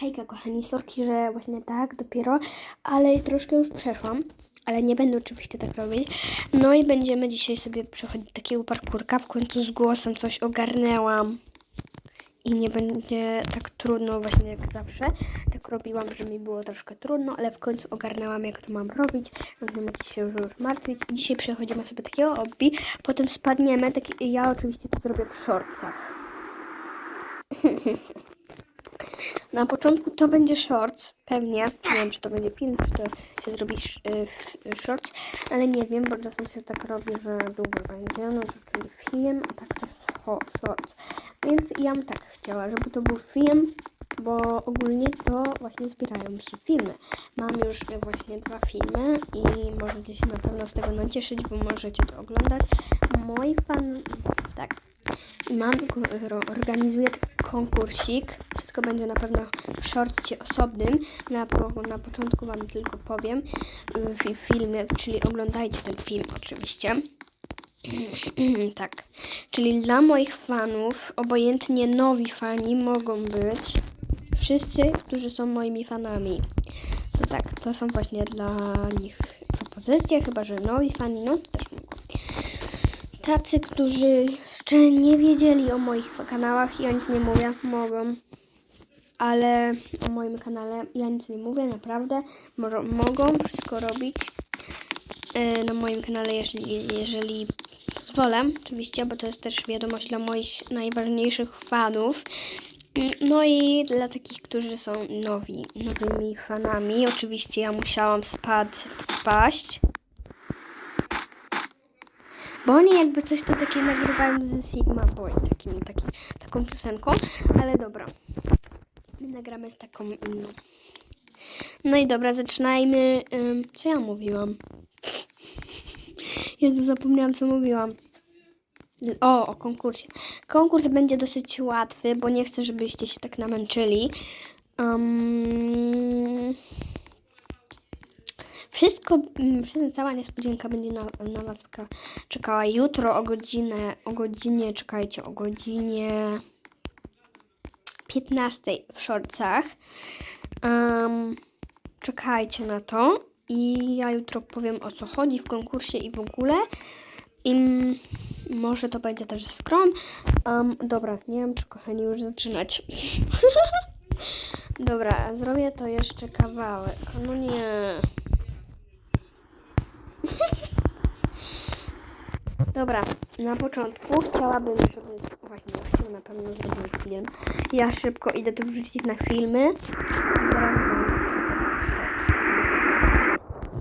Hejka kochani, sorki, że właśnie tak dopiero, ale troszkę już przeszłam, ale nie będę oczywiście tak robić. No i będziemy dzisiaj sobie przechodzić takiego parkurka, w końcu z głosem coś ogarnęłam i nie będzie tak trudno właśnie jak zawsze. Tak robiłam, że mi było troszkę trudno, ale w końcu ogarnęłam jak to mam robić, nie musicie się już, martwić. I dzisiaj przechodzimy sobie takiego obbi, potem spadniemy, taki, ja oczywiście to zrobię w shortsach. Na początku to będzie shorts, pewnie. Nie wiem, czy to będzie film, czy to się zrobi y, shorts, ale nie wiem, bo czasem się tak robi, że długo będzie. No to czyli film, a tak to shorts. Więc ja bym tak chciała, żeby to był film, bo ogólnie to właśnie zbierają mi się filmy. Mam już y, właśnie dwa filmy i możecie się na pewno z tego nacieszyć, bo możecie to oglądać. Moi fan... tak. Mam, organizuję konkursik. Wszystko będzie na pewno w shortcie osobnym. Na, po, na początku Wam tylko powiem y, w filmie, czyli oglądajcie ten film oczywiście. tak. Czyli dla moich fanów, obojętnie nowi fani mogą być wszyscy, którzy są moimi fanami. To tak, to są właśnie dla nich propozycje, chyba że nowi fani, no to też. Tacy, którzy jeszcze nie wiedzieli o moich kanałach, ja nic nie mówię, mogą. Ale o moim kanale ja nic nie mówię, naprawdę. Mo- mogą wszystko robić e, na moim kanale, jeżeli, jeżeli pozwolę, oczywiście, bo to jest też wiadomość dla moich najważniejszych fanów. Mm, No i dla takich, którzy są nowi, nowymi fanami. Oczywiście ja musiałam spad, spaść. Bo oni jakby coś to takie nagrywają ze Sigma Boy, takim, takim, taką piosenką, ale dobra. My nagramy taką inną. No i dobra, zaczynajmy. Co ja mówiłam? Jezu, zapomniałam co mówiłam. O, o konkursie. Konkurs będzie dosyć łatwy, bo nie chcę, żebyście się tak namęczyli. Um, wszystko, mm, wszystko, cała niespodzianka będzie na, na Was czeka- czekała jutro o godzinę, o godzinie, czekajcie, o godzinie 15 w shortsach. Um, czekajcie na to i ja jutro powiem o co chodzi w konkursie i w ogóle. I może to będzie też skrom. Um, dobra, nie wiem czy kochani już zaczynać. dobra, zrobię to jeszcze kawałek. No nie. Dobra, na początku chciałabym, żeby właśnie na pewno zrobił film. Ja szybko idę to wrzucić na filmy.